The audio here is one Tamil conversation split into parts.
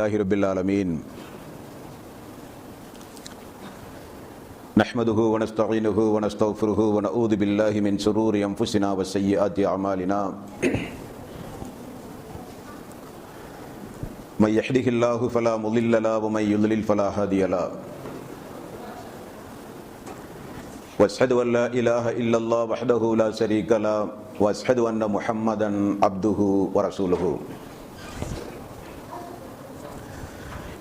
لله رب العالمين. نحمده ونستعينه ونستغفره ونعوذ بالله من شرور أنفسنا وسيئات أعمالنا. من يهده الله فلا مضل له ومن يضلل فلا هادي له. وأشهد أن لا إله إلا الله وحده لا شريك له وأشهد أن محمدا عبده ورسوله.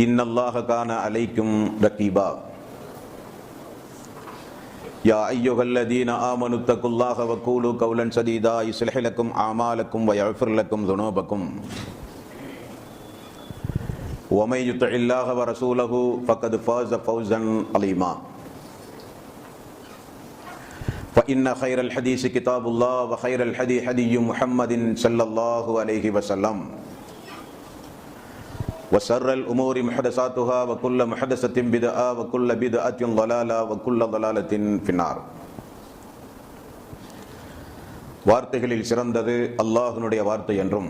إن الله كان عليكم رقيبا يا أيها الذين آمنوا اتقوا الله وقولوا قولا سديدا يصلح لكم أعمالكم ويغفر لكم ذنوبكم ومن يطع الله ورسوله فقد فاز فوزا عظيما فإن خير الحديث كتاب الله وخير الحديث حديث محمد صلى الله عليه وسلم وشر الأمور محدثاتها وكل محدثة بدعة وكل بدعة ضلالة وكل ضلالة في النار வார்த்தைகளில் சிறந்தது அல்லாஹினுடைய வார்த்தை என்றும்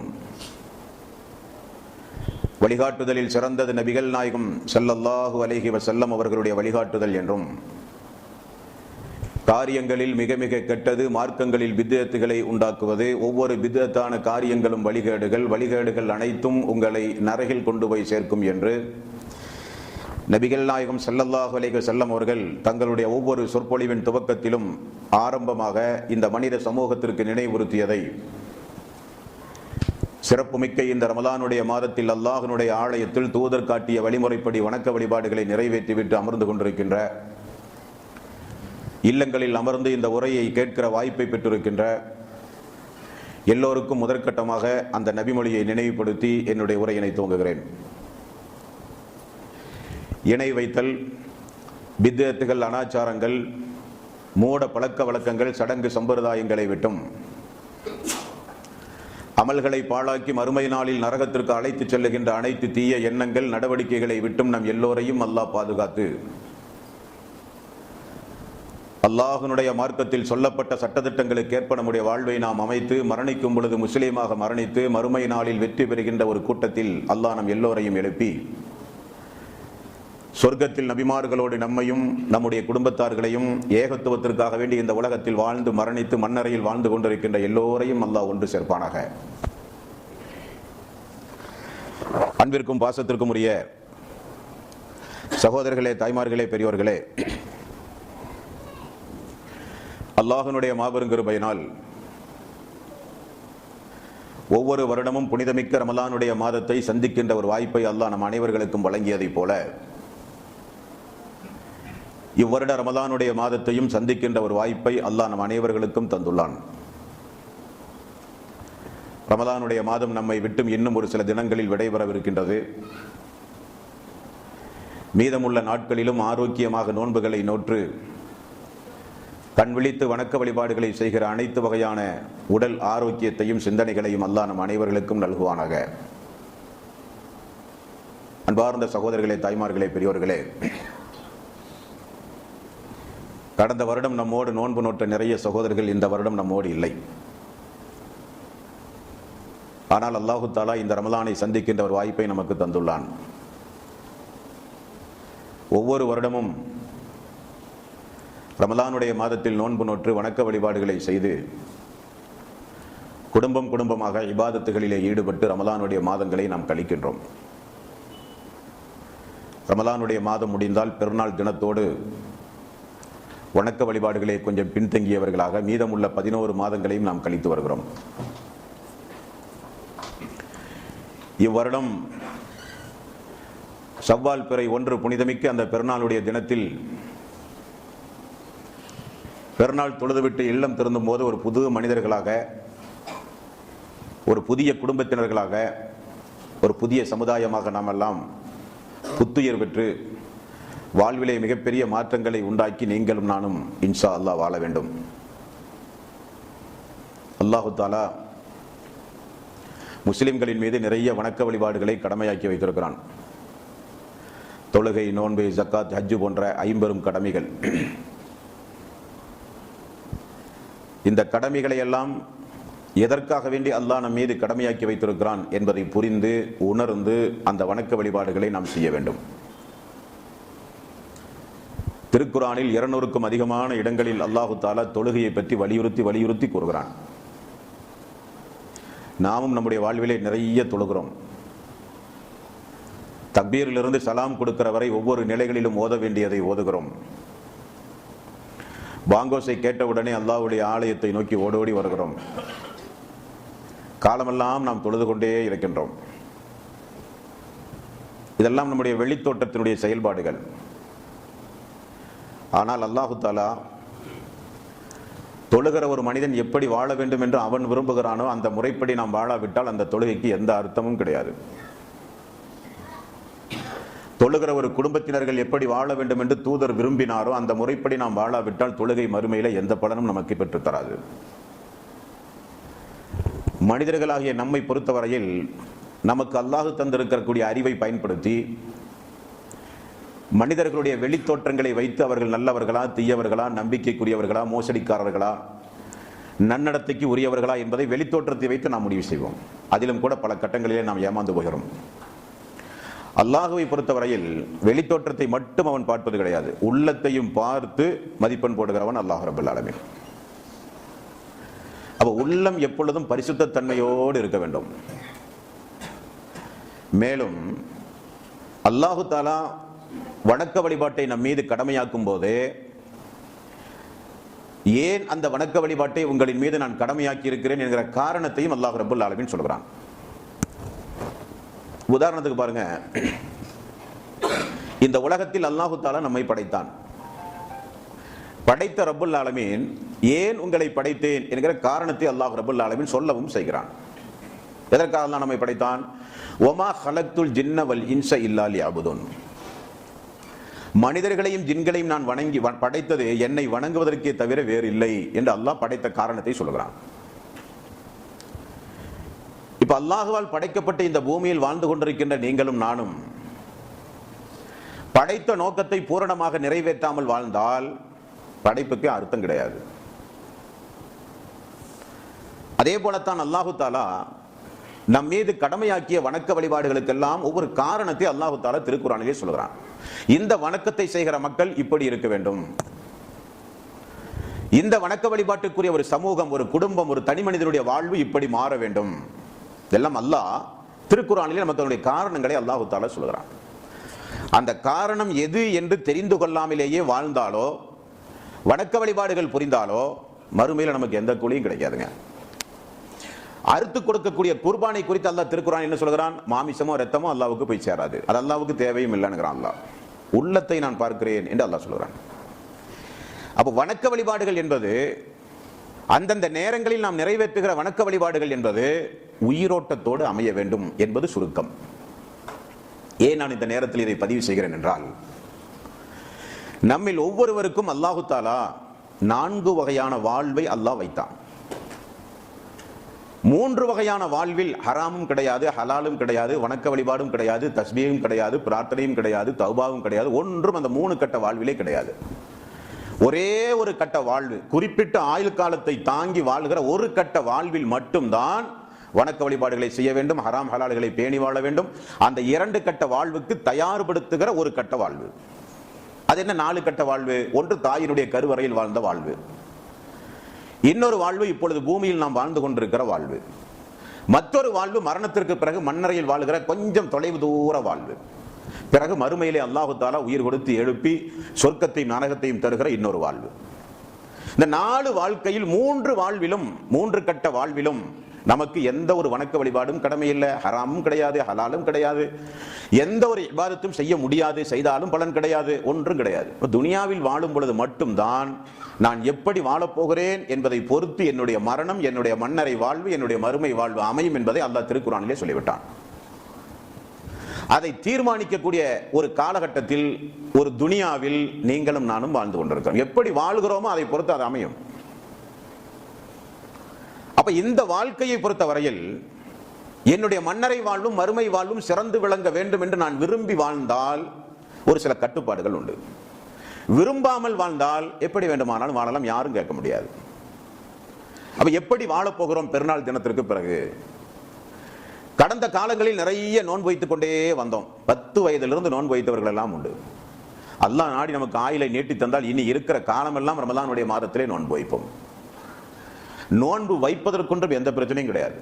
வழிகாட்டுதலில் சிறந்தது நபிகள் நாயகம் ஸல்லல்லாஹு அலைஹி வஸல்லம் அவர்களுடைய வழிகாட்டுதல் என்றும் காரியங்களில் மிக மிக கெட்டது மார்க்கங்களில் வித்தியத்துகளை உண்டாக்குவது. ஒவ்வொரு வித்தியத்தான காரியங்களும் வழிகேடுகள். வழிகேடுகள் அனைத்தும் உங்களை நரகில் கொண்டு போய் சேர்க்கும் என்று நபிகள் நாயகம் செல்லல்லாஹ் அலைஹி செல்லம் அவர்கள் தங்களுடைய ஒவ்வொரு சொற்பொழிவின் துவக்கத்திலும் ஆரம்பமாக இந்த மனித சமூகத்திற்கு நினைவுறுத்தியதை சிறப்புமிக்க இந்த ரமலானுடைய மாதத்தில் அல்லாஹனுடைய ஆலயத்தில் தூதர் காட்டிய வழிமுறைப்படி வணக்க வழிபாடுகளை நிறைவேற்றிவிட்டு அமர்ந்து கொண்டிருக்கின்ற இல்லங்களில் அமர்ந்து இந்த உரையை கேட்கிற வாய்ப்பை பெற்றிருக்கின்ற எல்லோருக்கும் முதற்கட்டமாக அந்த நபிமொழியை நினைவுபடுத்தி என்னுடைய உரையினை துவங்குகிறேன். இணை வைத்தல் பித்தத்துகள் அனாச்சாரங்கள் மூட பழக்க வழக்கங்கள் சடங்கு சம்பிரதாயங்களை விட்டும் அமல்களை பாழாக்கி மறுமை நாளில் நரகத்திற்கு அழைத்துச் செல்லுகின்ற அனைத்து தீய எண்ணங்கள் நடவடிக்கைகளை விட்டும் நம் எல்லோரையும் அல்லாஹ் பாதுகாத்து. அல்லாஹனுடைய மார்க்கத்தில் சொல்லப்பட்ட சட்டத்திட்டங்களுக்கு ஏற்ப நம்முடைய வாழ்வை நாம் அமைத்து மரணிக்கும் பொழுது முஸ்லீமாக மரணித்து மறுமை நாளில் வெற்றி பெறுகின்ற ஒரு கூட்டத்தில் அல்லாஹ் நம் எல்லோரையும் எழுப்பி சொர்க்கத்தில் நபிமார்களோடு நம்மையும் நம்முடைய குடும்பத்தார்களையும் ஏகத்துவத்திற்காக வேண்டி இந்த உலகத்தில் வாழ்ந்து மரணித்து மண்ணறையில் வாழ்ந்து கொண்டிருக்கின்ற எல்லோரையும் அல்லாஹ் ஒன்று சேர்ப்பானாக. அன்பிற்கும் பாசத்திற்கும் உரிய சகோதரர்களே தாய்மார்களே பெரியோர்களே அல்லாஹனுடைய மாபெரும் கிருபையினால் ஒவ்வொரு வருடமும் புனிதமிக்க ரமலானுடைய மாதத்தை சந்திக்கின்ற ஒரு வாய்ப்பை அல்லாஹ் நம் அனைவர்களுக்கும் வழங்கியதைப் போல இவ்வருட ரமலானுடைய மாதத்தையும் சந்திக்கின்ற ஒரு வாய்ப்பை அல்லாஹ் நம் அனைவர்களுக்கும் தந்துள்ளான். ரமலானுடைய மாதம் நம்மை விட்டும் இன்னும் ஒரு சில தினங்களில் விடைபெறவிருக்கின்றது. மீதமுள்ள நாட்களிலும் ஆரோக்கியமாக நோன்புகளை நோற்று கண் விழித்து வணக்க வழிபாடுகளை செய்கிற அனைத்து வகையான உடல் ஆரோக்கியத்தையும் சிந்தனைகளையும் அல்லாஹ் நம் அனைவர்களுக்கும் நல்குவானாக. அன்பார்ந்த சகோதரர்களே தாய்மார்களே பெரியோர்களே கடந்த வருடம் நம்மோடு நோன்பு நோட்ட நிறைய சகோதரர்கள் இந்த வருடம் நம்மோடு இல்லை. ஆனால் அல்லாஹு தாலா இந்த ரமலானை சந்திக்கின்ற ஒரு வாய்ப்பை நமக்கு தந்துள்ளான். ஒவ்வொரு வருடமும் ரமலானுடைய மாதத்தில் நோன்பு நோற்று வணக்க வழிபாடுகளை செய்து குடும்பம் குடும்பமாக இபாதத்துகளிலே ஈடுபட்டு ரமலானுடைய மாதங்களை நாம் கழிக்கின்றோம். ரமலானுடைய மாதம் முடிந்தால் பெருநாள் தினத்தோடு வணக்க வழிபாடுகளை கொஞ்சம் பின்தங்கியவர்களாக மீதமுள்ள பதினோரு மாதங்களையும் நாம் கழித்து வருகிறோம். இவ்வருடம் செவ்வால் பிறை ஒன்று புனிதமிக்க அந்த பெருநாளுடைய தினத்தில் பெருநாள் தொழுதுவிட்டு இல்லம் திருந்தும் போது ஒரு புது மனிதர்களாக ஒரு புதிய குடும்பத்தினர்களாக ஒரு புதிய சமுதாயமாக நாம் எல்லாம் புத்துயிர் பெற்று வாழ்விலே மிகப்பெரிய மாற்றங்களை உண்டாக்கி நீங்களும் நானும் இன்ஷா அல்லாஹ் வாழ வேண்டும். அல்லாஹு தாலா முஸ்லிம்களின் மீது நிறைய வணக்க வழிபாடுகளை கடமையாக்கி வைத்திருக்கிறான். தொழுகை நோன்பு ஜக்காத் ஹஜ்ஜு போன்ற ஐம்பெரும் கடமைகள். இந்த கடமைகளை எல்லாம் எதற்காக வேண்டி அல்லாஹ் நம் மீது கடமையாக்கி வைத்திருக்கிறான் என்பதை புரிந்து உணர்ந்து அந்த வணக்க வழிபாடுகளை நாம் செய்ய வேண்டும். திருக்குறானில் இருநூறுக்கும் அதிகமான இடங்களில் அல்லாஹு தாலா தொழுகையை பற்றி வலியுறுத்தி வலியுறுத்தி கூறுகிறான். நாமும் நம்முடைய வாழ்விலே நிறைய தொழுகிறோம். தக்பீரிலிருந்து சலாம் கொடுக்கிற வரை ஒவ்வொரு நிலைகளிலும் ஓத வேண்டியதை ஓதுகிறோம். பாங்கோஸை கேட்டவுடனே அல்லாவுடைய ஆலயத்தை நோக்கி ஓடோடி வருகிறோம். காலமெல்லாம் நாம் தொழுது கொண்டே இருக்கின்றோம். இதெல்லாம் நம்முடைய வெளித்தோட்டத்தினுடைய செயல்பாடுகள். ஆனால் அல்லாஹு தாலா தொழுகிற ஒரு மனிதன் எப்படி வாழ வேண்டும் என்று அவன் விரும்புகிறானோ அந்த முறைப்படி நாம் வாழாவிட்டால் அந்த தொழுகைக்கு எந்த அர்த்தமும் கிடையாது. தொழுகிற ஒரு குடும்பத்தினர்கள் எப்படி வாழ வேண்டும் என்று தூதர் விரும்பினாரோ அந்த முறைப்படி நாம் வாழாவிட்டால் தொழுகை மறுமையில் எந்த பலனும் நமக்கு பெற்று தராது. மனிதர்களாகிய நம்மை பொறுத்தவரையில் நமக்கு அல்லாஹு தந்திருக்கக்கூடிய அறிவை பயன்படுத்தி மனிதர்களுடைய வெளித்தோற்றங்களை வைத்து அவர்கள் நல்லவர்களா தீயவர்களா நம்பிக்கைக்குரியவர்களா மோசடிக்காரர்களா நன்னடத்தைக்கு உரியவர்களா என்பதை வெளித்தோற்றத்தை வைத்து நாம் முடிவு செய்வோம். அதிலும் கூட பல கட்டங்களிலே நாம் ஏமாந்து போகிறோம். அல்லாஹுவை பொறுத்தவரையில் வெளித்தோற்றத்தை மட்டும் அவன் பார்ப்பது கிடையாது. உள்ளத்தையும் பார்த்து மதிப்பெண் போடுகிறவன் அல்லாஹ் ரபுல் ஆலமீன். அப்போ உள்ளம் எப்பொழுதும் பரிசுத்த தன்மையோடு இருக்க வேண்டும். மேலும் அல்லாஹு தாலா வணக்க வழிபாட்டை நம் மீது கடமையாக்கும் போது ஏன் அந்த வணக்க வழிபாட்டை உங்களின் மீது நான் கடமையாக்கி இருக்கிறேன் என்கிற காரணத்தையும் அல்லாஹ் ரபுல் ஆலமீன் சொல்கிறான். உதாரணத்துக்கு பாருங்க. இந்த உலகத்தில் அல்லாஹு தாலா நம்மை படைத்தான். படைத்த ரபுல் ஆலமீன் ஏன் உங்களை படைத்தேன் என்கிற காரணத்தை அல்லாஹ் ரபுல் ஆலமீன் சொல்லவும் செய்கிறான். எதற்காக அல்லாஹ் நம்மை படைத்தான்? ஒமா ஹலக்துல் ஜின்னவல் இன்ச இல்லாலி அபுதுன் மனிதர்களையும் ஜின்களையும் நான் வணங்கி வ- படைத்தது என்னை வணங்குவதற்கே தவிர வேறு இல்லை என்று அல்லாஹ் படைத்த காரணத்தை சொல்கிறான் இப்போ அல்லாஹுவால் படைக்கப்பட்ட இந்த பூமியில் வாழ்ந்து கொண்டிருக்கின்ற நீங்களும் நானும் படைத்த நோக்கத்தை பூரணமாக நிறைவேற்றாமல் வாழ்ந்தால் படைப்புக்கு அர்த்தம் கிடையாது. அதே போலத்தான் அல்லாஹு தாலா நம் மீது கடமையாக்கிய வணக்க வழிபாடுகளுக்கெல்லாம் ஒவ்வொரு காரணத்தை அல்லாஹு தாலா திருக்குறானிலே சொல்கிறான். இந்த வணக்கத்தை செய்கிற மக்கள் இப்படி இருக்க வேண்டும். இந்த வணக்க வழிபாட்டுக்குரிய ஒரு சமூகம் ஒரு குடும்பம் ஒரு தனி மனிதனுடைய வாழ்வு இப்படி மாற வேண்டும். இதெல்லாம் அல்லாஹ் திருக்குறானிலே நமக்கு அதனுடைய காரணங்களை அல்லாஹு தாலா சொல்கிறான் அந்த காரணம் எது என்று தெரிந்து கொள்ளாமலேயே வாழ்ந்தாலோ வணக்க வழிபாடுகள் புரிந்தாலோ மறுமையில் நமக்கு எந்த கூலியும் கிடைக்காதுங்க. அறுத்து கொடுக்கக்கூடிய குர்பானை குறித்து அல்லாஹ் திருக்குறான் என்ன சொல்கிறான் மாமிசமோ ரத்தமோ அல்லாவுக்கு போய் சேராது. அது அல்லாவுக்கு தேவையும் இல்லைன்னுங்கிறான் அல்லாஹ். உள்ளத்தை நான் பார்க்கிறேன் என்று அல்லாஹ் சொல்கிறான் அப்போ வணக்க வழிபாடுகள் என்பது அந்தந்த நேரங்களில் நாம் நிறைவேற்றுகிற வணக்க வழிபாடுகள் என்பது உயிரோட்டத்தோடு அமைய வேண்டும் என்பது சுருக்கம். ஏன் நான் இந்த நேரத்தில் இதை பதிவு செய்கிறேன் என்றால் நம்மில் ஒவ்வொருவருக்கும் அல்லாஹு தாலா நான்கு வகையான வாழ்வை அல்லாஹ் வைத்தான். மூன்று வகையான வாழ்வில் ஹராமும் கிடையாது ஹலாலும் கிடையாது வணக்க வழிபாடும் கிடையாது தஸ்மியும் கிடையாது பிரார்த்தனையும் கிடையாது தௌபாவும் கிடையாது ஒன்றும் அந்த மூணு கட்ட வாழ்விலே கிடையாது. ஒரே ஒரு கட்ட வாழ்வு குறிப்பிட்ட ஆயுள் காலத்தை தாங்கி வாழ்கிற ஒரு கட்ட வாழ்வில் மட்டும்தான் வணக்க வழிபாடுகளை செய்ய வேண்டும் ஹராம் ஹலால்களை பேணி வாழ வேண்டும். அந்த இரண்டு கட்ட வாழ்வுக்கு தயார்படுத்துகிற ஒரு கட்ட வாழ்வு. அது என்ன நாலு கட்ட வாழ்வு? ஒன்று தாயினுடைய கருவறையில் வாழ்ந்த வாழ்வு. இன்னொரு வாழ்வு இப்பொழுது பூமியில் நாம் வாழ்ந்து கொண்டிருக்கிற வாழ்வு. மற்றொரு வாழ்வு மரணத்திற்கு பிறகு மண்ணறையில் வாழ்கிற கொஞ்சம் தொலைவு தூர வாழ்வு. பிறகு மறுமையிலே அல்லாஹு தாலா உயிர் கொடுத்து எழுப்பி சொர்க்கத்தையும் நரகத்தையும் தருகிற இன்னொரு வாழ்வு. இந்த நாலு வாழ்க்கையில் மூன்று வாழ்விலும் மூன்று கட்ட வாழ்விலும் நமக்கு எந்த ஒரு வணக்க வழிபாடும் கடமை இல்லை ஹராமும் கிடையாது ஹலாலும் கிடையாது. எந்த ஒரு இபாதத்தும் செய்ய முடியாது செய்தாலும் பலன் கிடையாது ஒன்றும் கிடையாது. துனியாவில் வாழும் பொழுது மட்டும்தான் நான் எப்படி வாழப் போகிறேன் என்பதை பொறுத்து என்னுடைய மரணம் என்னுடைய மன்னரை வாழ்வு என்னுடைய மறுமை வாழ்வு அமையும் என்பதை அல்லாஹ் திருக்குறானிலே சொல்லிவிட்டான். அதை தீர்மானிக்கக்கூடிய ஒரு காலகட்டத்தில் ஒரு துனியாவில் நீங்களும் நானும் வாழ்ந்து கொண்டிருக்கிறோம். எப்படி வாழ்கிறோமோ அதை பொறுத்து அது அமையும். அப்ப இந்த வாழ்க்கையை பொறுத்த வரையில் என்னுடைய மன்னரை வாழ்வும் மறுமை வாழ்வும் சிறந்து விளங்க வேண்டும் என்று நான் விரும்பி வாழ்ந்தால் ஒரு சில கட்டுப்பாடுகள் உண்டு. விரும்பாமல் வாழ்ந்தால் எப்படி வேண்டுமானாலும் வாழலாம் யாரும் கேட்க முடியாது. அப்ப எப்படி வாழப் போகிறோம் பெருநாள் தினத்திற்கு பிறகு? கடந்த காலங்களில் நிறைய நோன்பு வைத்துக் கொண்டே வந்தோம். பத்து வயதிலிருந்து நோன்பு வைத்தவர்கள் எல்லாம் உண்டு. அல்லாஹ் நாடி நமக்கு ஆயிலை நீட்டி தந்தால் இனி இருக்கிற காலமெல்லாம் ரமலானுடைய மாதத்திலே நோன்பு வைப்போம். நோன்பு வைப்பதற்கொன்றும் எந்த பிரச்சனையும் கிடையாது.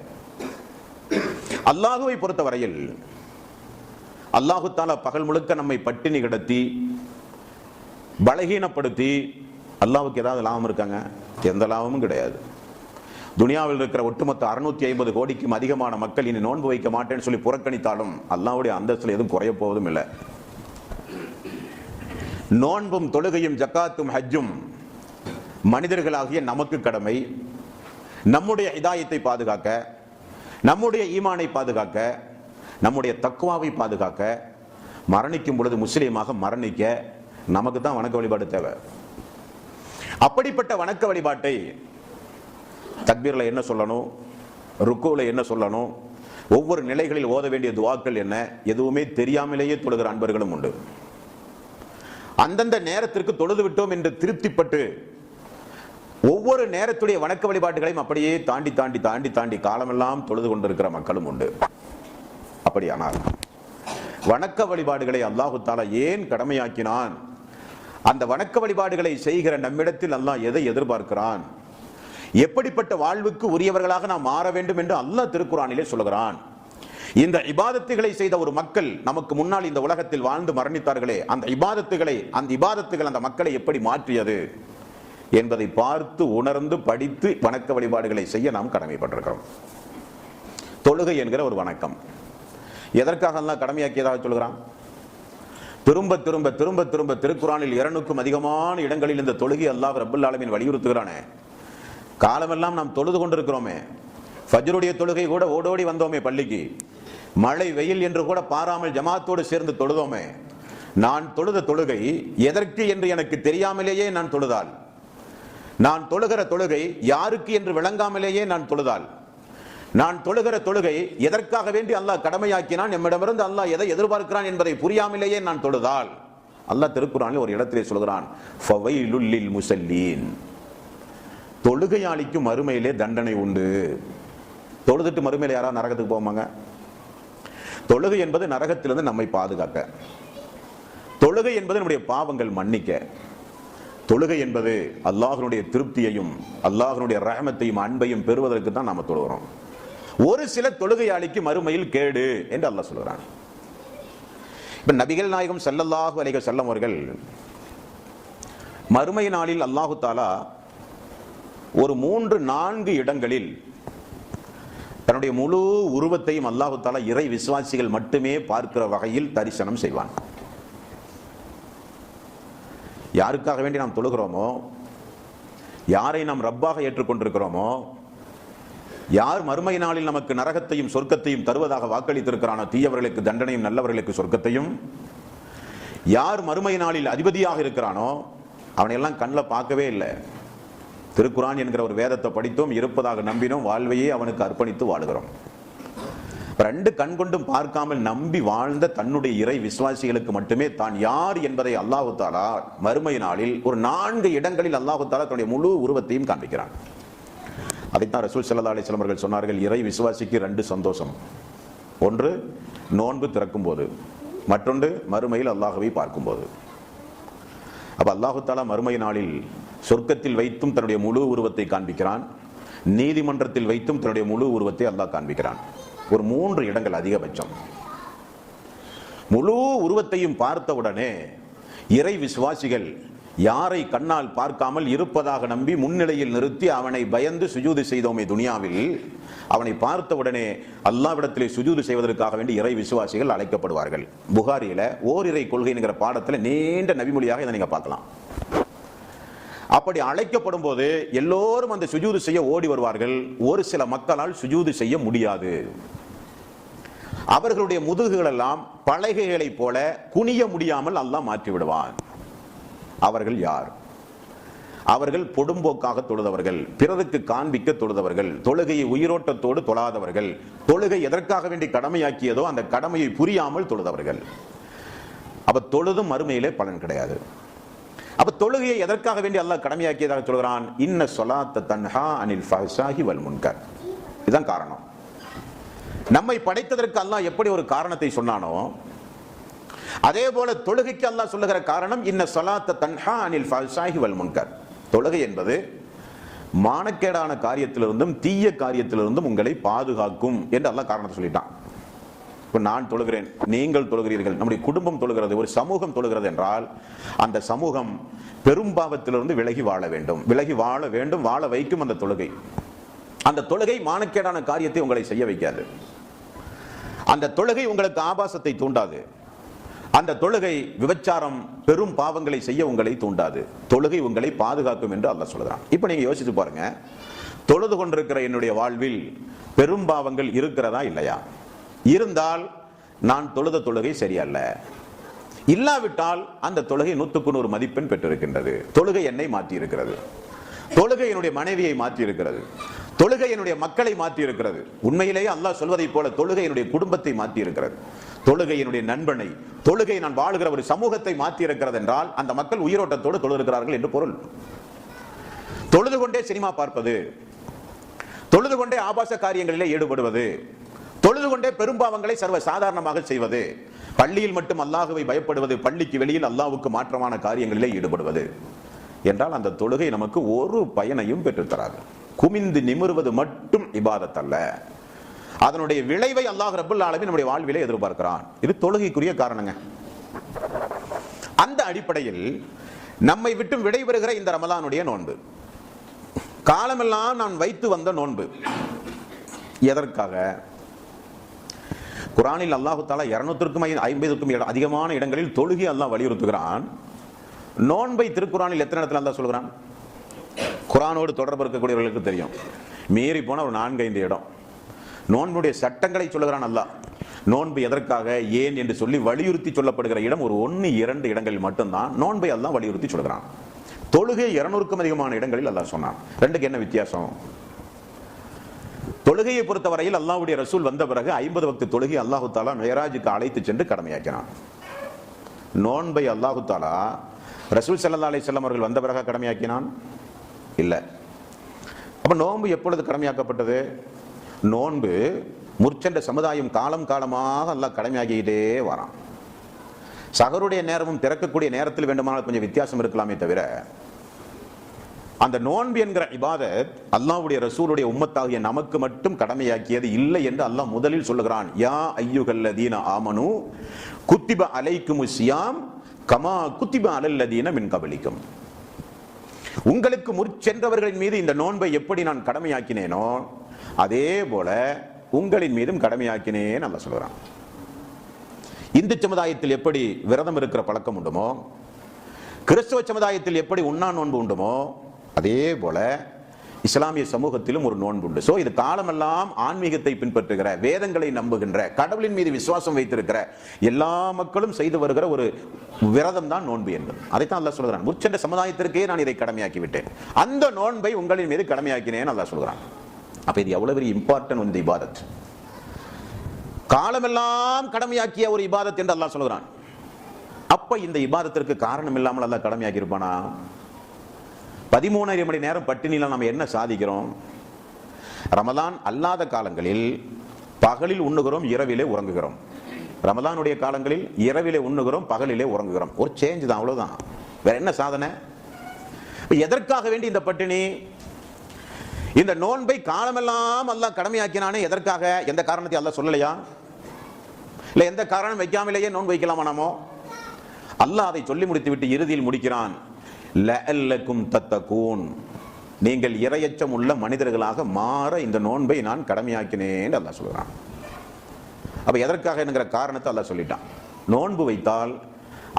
அல்லாஹுவை பொறுத்த வரையில் அல்லாஹுத்தால பகல் முழுக்க நம்மை பட்டினி கிடத்தி பலகீனப்படுத்தி அல்லாவுக்கு ஏதாவது லாபம் இருக்காங்க? எந்த லாபமும் கிடையாது. துனியாவில் இருக்கிற ஒட்டுமொத்த அறுநூத்தி ஐம்பது கோடிக்கும் அதிகமான மக்கள் இனி நோன்பு வைக்க மாட்டேன்னு சொல்லி புறக்கணித்தாலும் அல்லாவுடைய அந்தஸ்தில் எதுவும் குறைய போவதும் இல்லை. நோன்பும் தொழுகையும் ஜக்காத்தும் ஹஜ்ஜும் மனிதர்களாகிய நமக்கு கடமை. நம்முடைய இதாயத்தை பாதுகாக்க நம்முடைய ஈமானை பாதுகாக்க நம்முடைய தக்குவாவை பாதுகாக்க மரணிக்கும் பொழுது முஸ்லீமாக மரணிக்க நமக்கு தான் வணக்க வழிபாடு தேவை. அப்படிப்பட்ட வணக்க வழிபாட்டை தக்பீரில் என்ன சொல்லணும்? ருக்குவில் என்ன சொல்லணும்? ஒவ்வொரு நிலைகளில் ஓத வேண்டிய துவாக்கள் என்ன? எதுவுமே தெரியாமலேயே தொழுகிற அன்பர்களும் உண்டு. அந்தந்த நேரத்திற்கு தொழுது விட்டோம் என்று திருப்திப்பட்டு ஒவ்வொரு நேரத்துடைய வணக்க வழிபாட்டுகளையும் அப்படியே தாண்டி தாண்டி தாண்டி தாண்டி காலமெல்லாம் தொழுது கொண்டிருக்கிற மக்களும் உண்டு. அப்படியானால் வணக்க வழிபாடுகளை அல்லாஹு தாலா ஏன் கடமையாக்கினான்? அந்த வணக்க வழிபாடுகளை செய்கிற நம்மிடத்தில் அல்லாஹ் எதை எதிர்பார்க்கிறான்? எப்படிப்பட்ட வாழ்வுக்கு உரியவர்களாக நாம் மாற வேண்டும் என்று அல்லாஹ் திருக்குறானிலே சொல்கிறான் இந்த இபாதத்துகளை செய்த ஒரு மக்கள் நமக்கு முன்னால் இந்த உலகத்தில் வாழ்ந்து மரணித்தார்களே அந்த இபாதத்துகளை அந்த இபாதத்துகள் அந்த மக்களை எப்படி மாற்றியது? என்பதை பார்த்து உணர்ந்து படித்து வணக்க வழிபாடுகளை செய்ய நாம் கடமைப்பட்டிருக்கிறோம். தொழுகை என்கிற ஒரு வணக்கம். எதற்காக எல்லாம் கடமையாக்கியதாக சொல்கிறான் திரும்ப திரும்ப திரும்ப திரும்ப திருக்குறானில் இருநூறுக்கும் அதிகமான இடங்களில் இந்த தொழுகை அல்லாஹ் ரபுல் ஆலமின் வலியுறுத்துகிறானே. காலமெல்லாம் நாம் தொழுது கொண்டிருக்கிறோமே. ஃபஜ்ருடைய தொழுகை கூட ஓடோடி வந்தோமே பள்ளிக்கு. மழை வெயில் என்று கூட பாராமல் ஜமாத்தோடு சேர்ந்து தொழுதோமே. நான் தொழுத தொழுகை எதற்கு என்று எனக்கு தெரியாமலேயே நான் தொழுதால். நான் தொழுகிற தொழுகை யாருக்கு என்று விளங்காமலேயே நான் தொழுதால்? நான் தொழுகிற தொழுகை எதற்காக வேண்டி அல்லாஹ் கடமையாக்கினான்? எம்மிடமிருந்து அல்லாஹ் எதை எதிர்பார்க்கிறான் என்பதை புரியாமலேயே நான் தொழுதால்? அல்லாஹ் திருக்குறானில் ஒரு இடத்திலே சொல்கிறான் முசல்லீன் தொழுகையாளிக்கும் மறுமையிலே தண்டனை உண்டு. தொழுதுட்டு மறுமையில் யாராவது நரகத்துக்கு போவாங்க? தொழுகை என்பது நரகத்திலிருந்து நம்மை பாதுகாக்க. தொழுகை என்பது நம்முடைய பாவங்கள் மன்னிக்க. தொழுகை என்பது அல்லாஹனுடைய திருப்தியையும் அல்லாஹனுடைய ரஹமத்தையும் அன்பையும் பெறுவதற்கு தான் நாம தொழுகிறோம். ஒரு சில தொழுகையாளிக்கு மறுமையில் கேடு என்று அல்லாஹ் சொல்கிறான் இப்ப நபிகள் நாயகம் செல்லல்லாஹு அலைக செல்லம் அவர்கள் மறுமை நாளில் அல்லாஹு தாலா ஒரு மூன்று நான்கு இடங்களில் தன்னுடைய முழு உருவத்தையும் அல்லாஹு தாலா இறை விசுவாசிகள் மட்டுமே பார்க்கிற வகையில் தரிசனம் செய்வான். யாருக்காக வேண்டி நாம் தொழுகிறோமோ யாரை நாம் ரப்பாக ஏற்றுக்கொண்டிருக்கிறோமோ யார் மறுமை நாளில் நமக்கு நரகத்தையும் சொர்க்கத்தையும் தருவதாக வாக்களித்திருக்கிறானோ தீயவர்களுக்கு தண்டனையும் நல்லவர்களுக்கு சொர்க்கத்தையும் யார் மறுமை நாளில் அதிபதியாக இருக்கிறானோ அவனையெல்லாம் கண்ணில் பார்க்கவே இல்லை. திருக்குரான் என்கிற ஒரு வேதத்தை படித்தோம் இருப்பதாக நம்பினோம் வாழ்வையே அவனுக்கு அர்ப்பணித்து வாழுகிறோம். ரெண்டு கண் கொண்டும் பார்க்காமல் நம்பி வாழ்ந்த தன்னுடைய இறை விசுவாசிகளுக்கு மட்டுமே தான் யார் என்பதை அல்லாஹு தாலா மறுமை நாளில் ஒரு நான்கு இடங்களில் அல்லாஹு தாலா தன்னுடைய முழு உருவத்தையும் காண்பிக்கிறான். அதைத்தான் ரசூல் சல்லா அலிஸ்லாம் அவர்கள் சொன்னார்கள் இறை விசுவாசிக்கு ரெண்டு சந்தோஷம். ஒன்று நோன்பு திறக்கும் போது மற்றொன்று மறுமையில் அல்லாஹுவை பார்க்கும்போது. அப்போ அல்லாஹு தாலா மறுமை நாளில் சொர்க்கத்தில் வைத்தும் தன்னுடைய முழு உருவத்தை காண்பிக்கிறான் நீதிமன்றத்தில் வைத்தும் தன்னுடைய முழு உருவத்தை அல்லாஹ் காண்பிக்கிறான். ஒரு மூன்று இடங்கள் அதிகபட்சம். முழு உருவத்தையும் பார்த்தவுடனே இறை விசுவாசிகள் யாரை கண்ணால் பார்க்காமல் இருப்பதாக நம்பி முன்னிலையில் நிறுத்தி அவனை பயந்து சுஜூது செய்தோமே துனியாவில் அவனை பார்த்தவுடனே அல்லாவிடத்திலே சுஜூது செய்வதற்காக வேண்டி இறை விசுவாசிகள் அழைக்கப்படுவார்கள். புகாரியில ஓரிரை கொள்கைங்கிற பாடத்தில் நீண்ட நபிமொழியாக இதை நீங்க பார்க்கலாம். அப்படி அழைக்கப்படும் போது எல்லோரும் அந்த சுஜூது செய்ய ஓடி வருவார்கள். ஒரு சில மக்களால் சுஜூது செய்ய முடியாது. அவர்களுடைய முதுகுகள் எல்லாம் பலகைகளைப் போல குனிய முடியாமல் அல்லாஹ் மாற்றி விடுவான். அவர்கள் யார்? அவர்கள் பொடும்போக்காக தொழுதவர்கள் பிறருக்கு காண்பிக்க தொழுதவர்கள் தொழுகையை உயிரோட்டத்தோடு தொழாதவர்கள் தொழுகை எதற்காக வேண்டி கடமையாக்கியதோ அந்த கடமையை புரியாமல் தொழுதவர்கள். அப்ப தொழுதும் மறுமையிலே பலன் கிடையாது. அப்ப தொழுகையை எதற்காக வேண்டி அல்லாஹ் கடமையாக்கியதாக சொல்கிறான்? இன்ன சொலாத்த தன்ஹா அனில் ஃபஹசாஹி வல் முன்கர். இதுதான் காரணம். நம்மை படைத்ததற்கு அல்லாஹ் எப்படி ஒரு காரணத்தை சொன்னானோ அதே போல தொழுகைக்கு அல்லாஹ் சொல்லுகிற காரணம் இன்ன சொலாத்த தன்ஹா அனில் ஃபஹசாஹி வல் முன்கர். தொழுகை என்பது மானக்கேடான காரியத்திலிருந்தும் தீய காரியத்திலிருந்தும் உங்களை பாதுகாக்கும் என்று அல்லாஹ் காரணத்தை சொல்லிட்டான். இப்போ நான் தொழுகிறேன் நீங்கள் தொழுகிறீர்கள். நம்முடைய குடும்பம் தொழுகிறது ஒரு சமூகம் தொழுகிறது என்றால் அந்த சமூகம் பெரும்பாவத்திலிருந்து விலகி வாழ வேண்டும். விலகி வாழ வேண்டும் வாழ வைக்கும் அந்த தொழுகை. அந்த தொழுகை மானக்கேடான காரியத்தை உங்களை செய்ய வைக்காது. அந்த தொழுகை உங்களுக்கு ஆபாசத்தை தூண்டாது. அந்த தொழுகை விபச்சாரம் பெரும் பாவங்களை செய்ய உங்களை தூண்டாது. தொழுகை உங்களை பாதுகாக்கும் என்று அல்ல சொல்கிறான் இப்போ நீங்க யோசிச்சு பாருங்க தொழுது கொண்டிருக்கிற என்னுடைய வாழ்வில் பெரும் பாவங்கள் இருக்கிறதா இல்லையா? இருந்தால் நான் தொழுத தொழுகை சரியல்ல. இல்லாவிட்டால் அந்த தொழுகை நூற்றுக்கு நூறு மதிப்பெண் பெற்றிருக்கின்றது. தொழுகை என்னை மாற்றி இருக்கிறது தொழுகை என்னுடைய மனைவியை மாற்றி இருக்கிறது தொழுகை என்னுடைய மக்களை மாற்றி இருக்கிறது உண்மையிலேயே அல்லாஹ் சொல்வதைப் போல தொழுகை என்னுடைய குடும்பத்தை மாற்றி இருக்கிறது தொழுகை என்னுடைய நண்பனை தொழுகை நான் வாழுகிற ஒரு சமூகத்தை மாற்றி இருக்கிறது என்றால் அந்த மக்கள் உயிரோட்டத்தோடு தொழுகிறார்கள் என்று பொருள். தொழுது கொண்டே சினிமா பார்ப்பது தொழுது கொண்டே ஆபாச காரியங்களிலே ஈடுபடுவது தொழுது கொண்டே பெரும்பாவங்களை சர்வ சாதாரணமாக செய்வது. பள்ளியில் மட்டும் அல்லாஹுவை பயப்படுவது பள்ளிக்கு வெளியில் அல்லாவுக்கு மாற்றமான காரியங்களிலே ஈடுபடுவது. என்றால் அந்த தொழுகை நமக்கு ஒரு பயனையும் பெற்றுத்தராது குமிந்து நிமிர்வது மட்டும் இபாதத் அல்ல அதனுடைய விளைவை அல்லாஹ் ரபுல் ஆலமி நம்முடைய வாழ்விலே எதிர்பார்க்கிறான். இது தொழுகைக்குரிய காரணங்க. அந்த அடிப்படையில் நம்மை விட்டு விடைபெறுகிற இந்த ரமலானுடைய நோன்பு. காலமெல்லாம் நான் வைத்து வந்த நோன்பு. எதற்காக? குரானில் அல்லாஹு தாலா இருநூத்திற்கும் ஐம்பதுக்கும் அதிகமான இடங்களில் தொழுகி அல்லாஹ் வலியுறுத்துகிறான். நோன்பை திருக்குறானில் எத்தனை இடத்துல அல்லாஹ் சொல்கிறான்? குரானோடு தொடர்பு இருக்கக்கூடியவர்களுக்கு தெரியும். மீறி போன ஒரு நான்கு ஐந்து இடம். நோன்புடைய சட்டங்களை சொல்லுகிறான் அல்லாஹ். நோன்பு எதற்காக ஏன் என்று சொல்லி வலியுறுத்தி சொல்லப்படுகிற இடம் ஒரு ஒன்று இரண்டு இடங்களில் மட்டும்தான் நோன்பை அல்லாஹ் வலியுறுத்தி சொல்கிறான். தொழுகை இருநூறுக்கும் அதிகமான இடங்களில் அல்லாஹ் சொன்னான். ரெண்டுக்கு என்ன வித்தியாசம்? தொழுகையை பொறுத்தவரையில் அல்லாஹுடைய ரசூல் வந்த பிறகு ஐம்பது வக்து தொழுகை அல்லாஹு தாலா மேராஜுக்கு அழைத்து சென்று கடமையாக்கினான். நோன்பை அல்லாஹு தாலா ரசூல் சல்லா அலி செல்லம் அவர்கள் வந்த பிறகு கடமையாக்கினான்? இல்லை. அப்ப நோன்பு எப்பொழுது கடமையாக்கப்பட்டது? நோன்பு முற்சென்ற சமுதாயம் காலம் காலமாக அல்லாஹ் கடமையாகிக்கிட்டே வரான். சகருடைய நேரமும் திறக்கக்கூடிய நேரத்தில் வேண்டுமானால் கொஞ்சம் வித்தியாசம் இருக்கலாமே தவிர அந்த நோன்பு என்கிற இபாத அல்லாவுடைய ரசூலுடைய உம்மத்தாகிய நமக்கு மட்டும் கடமையாக்கியது இல்லை என்று அல்லாஹ் முதலில் சொல்லுகிறான். யா ஐயுகல்லதீன ஆமனு குத்திப அலைக்கும் சியாம் கமா குத்திப அலல்லதீன மின் கபலிக்கும். உங்களுக்கு முற்சென்றவர்களின் மீது இந்த நோன்பை எப்படி நான் கடமையாக்கினேனோ அதே போல உங்களின் மீதும் கடமையாக்கினேன் அல்ல சொல்கிறான் இந்து சமுதாயத்தில் எப்படி விரதம் இருக்கிற பழக்கம் உண்டுமோ கிறிஸ்துவ சமுதாயத்தில் எப்படி உண்ணா நோன்பு உண்டுமோ அதே போல இஸ்லாமிய சமூகத்திலும் ஒரு நோன்பு உண்டு ஸோ இது காலமெல்லாம் ஆன்மீகத்தை பின்பற்றுகிற வேதங்களை நம்புகின்ற கடவுளின் மீது விசுவாசம் வைத்திருக்கிற எல்லா மக்களும் செய்து வருகிற ஒரு விரதம் தான் நோன்பு என்பது. அதைத்தான் அல்லா சொல்கிறான். முற்சென்ற சமுதாயத்திற்கே நான் இதை கடமையாக்கி விட்டேன் அந்த நோன்பை உங்களின் மீது கடமையாக்கினேன் அல்லா சொல்கிறான். அப்போ இது எவ்வளவு பெரிய இம்பார்ட்டன்ட் இந்த இபாதத். காலமெல்லாம் கடமையாக்கிய ஒரு இபாதத் என்று அல்லா சொல்கிறான். அப்போ இந்த இபாதத்திற்கு காரணம் இல்லாமல் அல்லா கடமையாக்கி இருப்பானா பதிமூணரை மணி நேரம் பட்டினியில் நம்ம என்ன சாதிக்கிறோம்? ரமதான் அல்லாத காலங்களில் பகலில் உண்ணுகிறோம் இரவிலே உறங்குகிறோம். ரமதானுடைய காலங்களில் இரவிலே உண்ணுகிறோம் பகலிலே உறங்குகிறோம். ஒரு சேஞ்ச் தான் அவ்வளோதான் வேற என்ன சாதனை? எதற்காக வேண்டி இந்த பட்டினி? இந்த நோன்பை காலமெல்லாம் அல்லாஹ் கடமையாக்கினானே எதற்காக? எந்த காரணத்தை அல்லாஹ் சொல்லலையா? இல்லை எந்த காரணம் வைக்காமலேயே நோன்பு வைக்கலாமா நாமோ? அல்லாஹ் அதை சொல்லி முடித்து விட்டு இறுதியில் முடிக்கிறான். லஅல்லக்கும் தத்தகூன். நீங்கள் இரையச்சம் உள்ள மனிதர்களாக மாற இந்த நோன்பை நான் கடமையாக்கினேன் அல்லா சொல்கிறான் அப்போ எதற்காக என்கிற காரணத்தை அல்லா சொல்லிட்டான். நோன்பு வைத்தால்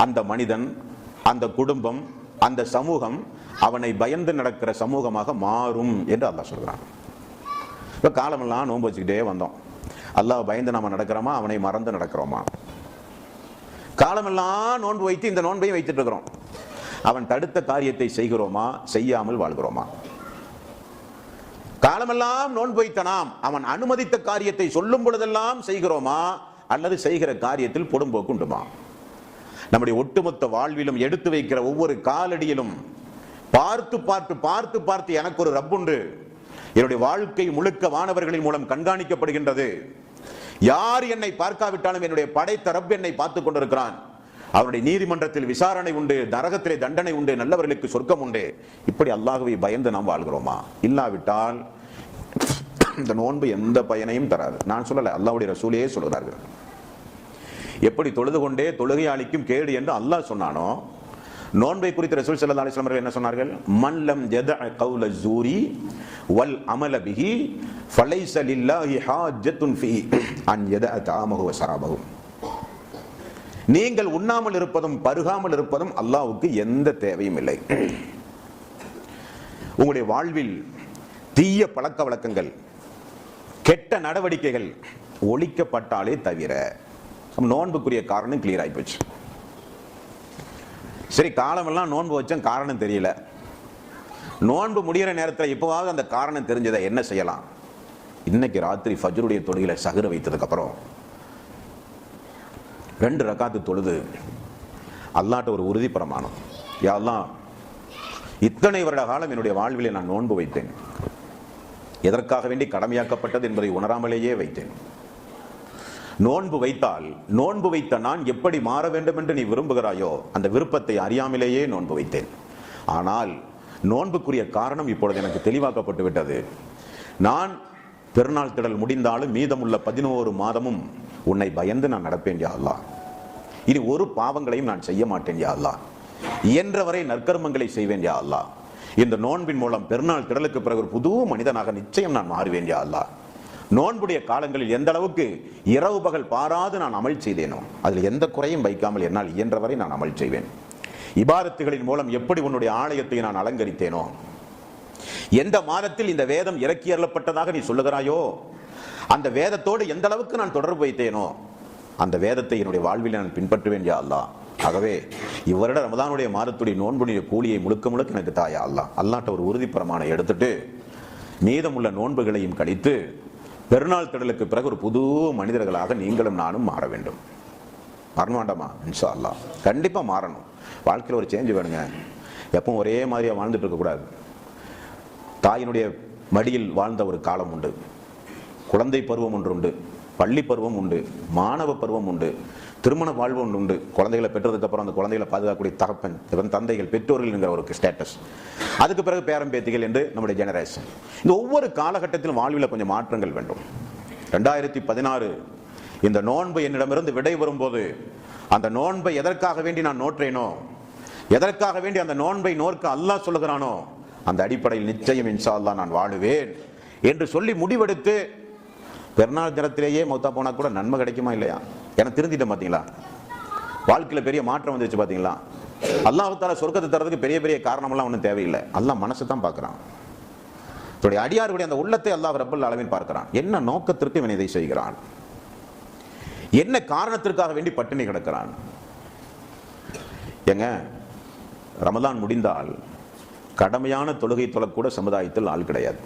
அந்த மனிதன் அந்த குடும்பம் அந்த சமூகம் அவனை பயந்து நடக்கிற சமூகமாக மாறும் என்று அல்லா சொல்கிறான் இப்போ காலமெல்லாம் நோன்பு வச்சுக்கிட்டே வந்தோம். அல்லாஹ் பயந்து நாம நடக்கிறோமா? அவனை மறந்து நடக்கிறோமா? காலமெல்லாம் நோன்பு வைத்து இந்த நோன்பையும் வைத்துட்டு இருக்கிறோம். அவன் தடுத்த காரியத்தை செய்கிறோமா? செய்யாமல் வாழ்கிறோமா? காலமெல்லாம் நோன்பு அவன் அனுமதித்த காரியத்தை சொல்லும் பொழுதெல்லாம் செய்கிறோமா? அல்லது செய்கிற காரியத்தில் பொடும்போக்கு உண்டுமா? நம்முடைய ஒட்டுமொத்த வாழ்விலும் எடுத்து வைக்கிற ஒவ்வொரு காலடியிலும் பார்த்து பார்த்து பார்த்து பார்த்து எனக்கு ஒரு ரப்புண்டு என்னுடைய வாழ்க்கை முழுக்க வானவர்களின் மூலம் கண்காணிக்கப்படுகின்றது. யார் என்னை பார்க்காவிட்டாலும் என்னுடைய படைத்த ரப் என்னை பார்த்துக் கொண்டிருக்கிறான். அவருடைய நீதிமன்றத்தில் விசாரணை உண்டு நரகத்திலே தண்டனை உண்டு நல்லவர்களுக்கு சொர்க்கம் உண்டு. இப்படி அல்லாஹுவை பயந்து நாம் வாழ்கிறோமா? இல்லாவிட்டால் இந்த நோன்பு எந்த பயனையும் தராது. நான் சொல்லலை அல்லாவுடைய ரசூலே சொல்கிறார்கள் எப்படி தொழுது கொண்டே தொழுகையாளிக்கும் கேடு என்று அல்லாஹ் சொன்னானோ நோன்பை குறித்து ரசூல் சல்லா அலிஸ்லாம் அவர்கள் என்ன சொன்னார்கள்? மல்லம் ஜெத கவுல ஜூரி வல் அமல பிஹி ஃபலைசலில்லாஹி ஹாஜத்துன் ஃபி அன் எத தஆமஹு வ நீங்கள் உண்ணாமல் இருப்பதும் பருகாமல் இருப்பதும் அல்லாவுக்கு எந்த தேவையும் இல்லை. உங்களுடைய வாழ்வில் தீய பழக்க வழக்கங்கள் கெட்ட நடவடிக்கைகள் ஒழிக்கப்பட்டாலே தவிர நோன்புக்குரிய காரணம் கிளியர் ஆகிப்போச்சு சரி காலமெல்லாம் நோன்பு வச்சோம் காரணம் தெரியல. நோன்பு முடிகிற நேரத்தில் இப்போவாவது அந்த காரணம் தெரிஞ்சதை என்ன செய்யலாம்? இன்னைக்கு ராத்திரி ஃபஜ்ருடைய தொழுகையில சகுர வைத்ததுக்கப்புறம் ரெண்டு ரக்காத்து தொழுது. அல்லாட்ட ஒரு உறுதி பிரமாணம். யாரெல்லாம் இத்தனை வருட காலம் என்னுடைய வாழ்விலே நான் நோன்பு வைத்தேன். எதற்காக வேண்டி கடமையாக்கப்பட்டது என்பதை உணராமலேயே வைத்தேன். நோன்பு வைத்தால் நோன்பு வைத்த நான் எப்படி மாற வேண்டும் என்று நீ விரும்புகிறாயோ அந்த விருப்பத்தை அறியாமலேயே நோன்பு வைத்தேன். ஆனால் நோன்புக்குரிய காரணம் இப்பொழுது எனக்கு தெளிவாக்கப்பட்டு விட்டது நான் பெருநாள் திடல் முடிந்தாலும் மீதமுள்ள பதினோரு மாதமும் உன்னை பயந்து நான் நடப்பேன் யா இனி ஒரு பாவங்களையும் நான் செய்ய மாட்டேன் யா இயன்றவரை நற்கர்மங்களை செய்வேன் யா இந்த நோன்பின் மூலம் பெருநாள் திடலுக்கு பிறகு ஒரு புது மனிதனாக நிச்சயம் நான் மாறுவேன் யா நோன்புடைய காலங்களில் எந்த அளவுக்கு இரவு பகல் பாராது நான் அமல் செய்தேனோ அதில் எந்த குறையும் வைக்காமல் என்னால் இயன்றவரை நான் அமல் செய்வேன். இபாரத்துகளின் மூலம் எப்படி உன்னுடைய ஆலயத்தை நான் அலங்கரித்தேனோ எந்த மாதத்தில் இந்த வேதம் இறக்கி அருளப்பட்டதாக நீ சொல்லுகிறாயோ அந்த வேதத்தோடு எந்த அளவுக்கு நான் தொடர்பு வைத்தேனோ அந்த வேதத்தை என்னுடைய வாழ்வில் நான் பின்பற்றுவேன் யா அல்லா ஆகவே இவ்வருட ரமதானுடைய மாதத்துடைய நோன்புடைய கூலியை முழுக்க முழுக்க எனக்கு தாயா அல்லா அல்லாட்ட ஒரு உறுதி பிரமாணம் எடுத்துட்டு மீதமுள்ள நோன்புகளையும் கழித்து பெருநாள் திடலுக்கு பிறகு ஒரு புது மனிதர்களாக நீங்களும் நானும் மாற வேண்டும். மாறணும் இன்ஷா அல்லாஹ். கண்டிப்பாக மாறணும். வாழ்க்கையில் ஒரு சேஞ்ச் வேணுங்க. எப்பவும் ஒரே மாதிரியாக வாழ்ந்துட்டு இருக்கக்கூடாது. தாயினுடைய மடியில் வாழ்ந்த ஒரு காலம் உண்டு. குழந்தை பருவம் ஒன்று உண்டு. பள்ளி பருவம் உண்டு. மாணவ பருவம் உண்டு. திருமண வாழ்வு ஒன்று உண்டு. குழந்தைகளை பெற்றதுக்கப்புறம் அந்த குழந்தைகளை பாதுகாக்கக்கூடிய தகப்பன் இவன் தந்தைகள் பெற்றோர்கள் என்கிற ஒரு ஸ்டேட்டஸ் அதுக்கு பிறகு பேரம் பேத்திகள் என்று நம்முடைய ஜெனரேஷன் இந்த ஒவ்வொரு காலகட்டத்திலும் வாழ்வில் கொஞ்சம் மாற்றங்கள் வேண்டும். ரெண்டாயிரத்தி பதினாறு இந்த நோன்பு என்னிடமிருந்து விடை வரும்போது அந்த நோன்பை எதற்காக வேண்டி நான் நோற்றேனோ எதற்காக வேண்டி அந்த நோன்பை நோர்க்க அல்லாஹ் சொல்லுகிறானோ அந்த அடிப்படையில் நிச்சயம் இன்ஷா அல்லாஹ் நான் வாழுவேன் என்று சொல்லி முடிவெடுத்து பெருநாள் தினத்திலேயே மௌத்தா போனா கூட நன்மை கிடைக்குமா இல்லையா? எனக்கு திருந்திட்டேன் பார்த்தீங்களா வாழ்க்கையில் பெரிய மாற்றம் வந்துச்சு பார்த்தீங்களா அல்லாஹ் சொர்க்கத்தை தரதுக்கு பெரிய பெரிய காரணமெல்லாம் ஒன்றும் தேவையில்லை. அல்லாஹ் மனசை தான் பார்க்குறான். அடியாருடைய அந்த உள்ளத்தை அல்லாஹ் ரப்பல் அளவில் பார்க்கிறான். என்ன நோக்கத்திற்கு இவன் இதை செய்கிறான்? என்ன காரணத்திற்காக வேண்டி பட்டினி கிடக்கிறான்? ஏங்க ரமதான் முடிந்தால் கடமையான தொழுகை தொழக்கூட சமுதாயத்தில் ஆள் கிடையாது.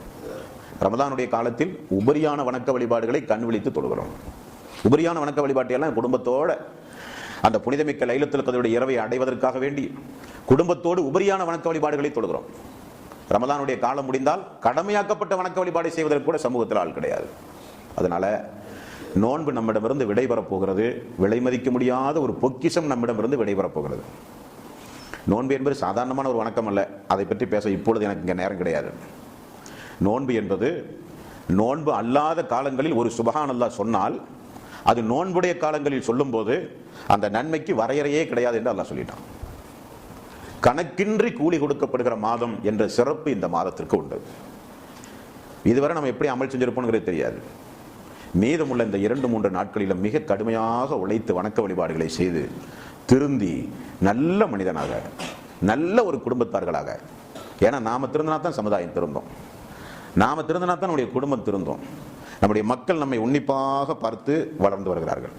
ரமதானுடைய காலத்தில் உபரியான வணக்க வழிபாடுகளை கண் விழித்து தொழுகிறோம். உபரியான வணக்க வழிபாட்டையெல்லாம் குடும்பத்தோடு குடும்பத்தோட அந்த புனிதமிக்க லைலத்தில் கதருடைய இரவை அடைவதற்காக வேண்டி குடும்பத்தோடு உபரியான வணக்க வழிபாடுகளை தொழுகிறோம். ரமதானுடைய காலம் முடிந்தால் கடமையாக்கப்பட்ட வணக்க வழிபாடு செய்வதற்கு கூட சமூகத்தில் ஆள் கிடையாது. அதனால நோன்பு நம்மிடமிருந்து விடைபெறப் போகிறது. விலை மதிக்க முடியாத ஒரு பொக்கிஷம் நம்மிடமிருந்து விடைபெறப் போகிறது. நோன்பு என்பது சாதாரணமான ஒரு வணக்கம் அல்ல. அதை பற்றி பேச இப்பொழுது எனக்கு இங்கே நேரம் கிடையாது. நோன்பு என்பது நோன்பு அல்லாத காலங்களில் ஒரு சுபஹான் சொன்னால் அது நோன்புடைய காலங்களில் சொல்லும்போது அந்த நன்மைக்கு வரையறையே கிடையாது என்று அல்லா சொல்லிட்டான். கணக்கின்றி கூலி கொடுக்கப்படுகிற மாதம் என்ற சிறப்பு இந்த மாதத்திற்கு உண்டு. இதுவரை நம்ம எப்படி அமல் செஞ்சிருப்போங்கிறது தெரியாது. மீதமுள்ள இந்த இரண்டு மூன்று நாட்களிலும் மிக கடுமையாக உழைத்து வணக்க வழிபாடுகளை செய்து திருந்தி நல்ல மனிதனாக நல்ல ஒரு குடும்பத்தார்களாக. ஏன்னா நாம திருந்தினா தான் சமுதாயம் திருந்தோம் நாம திருந்தினா தான் நம்முடைய குடும்பம் திருந்தோம் நம்முடைய மக்கள் நம்மை உன்னிப்பாக பார்த்து வளர்ந்து வருகிறார்கள்.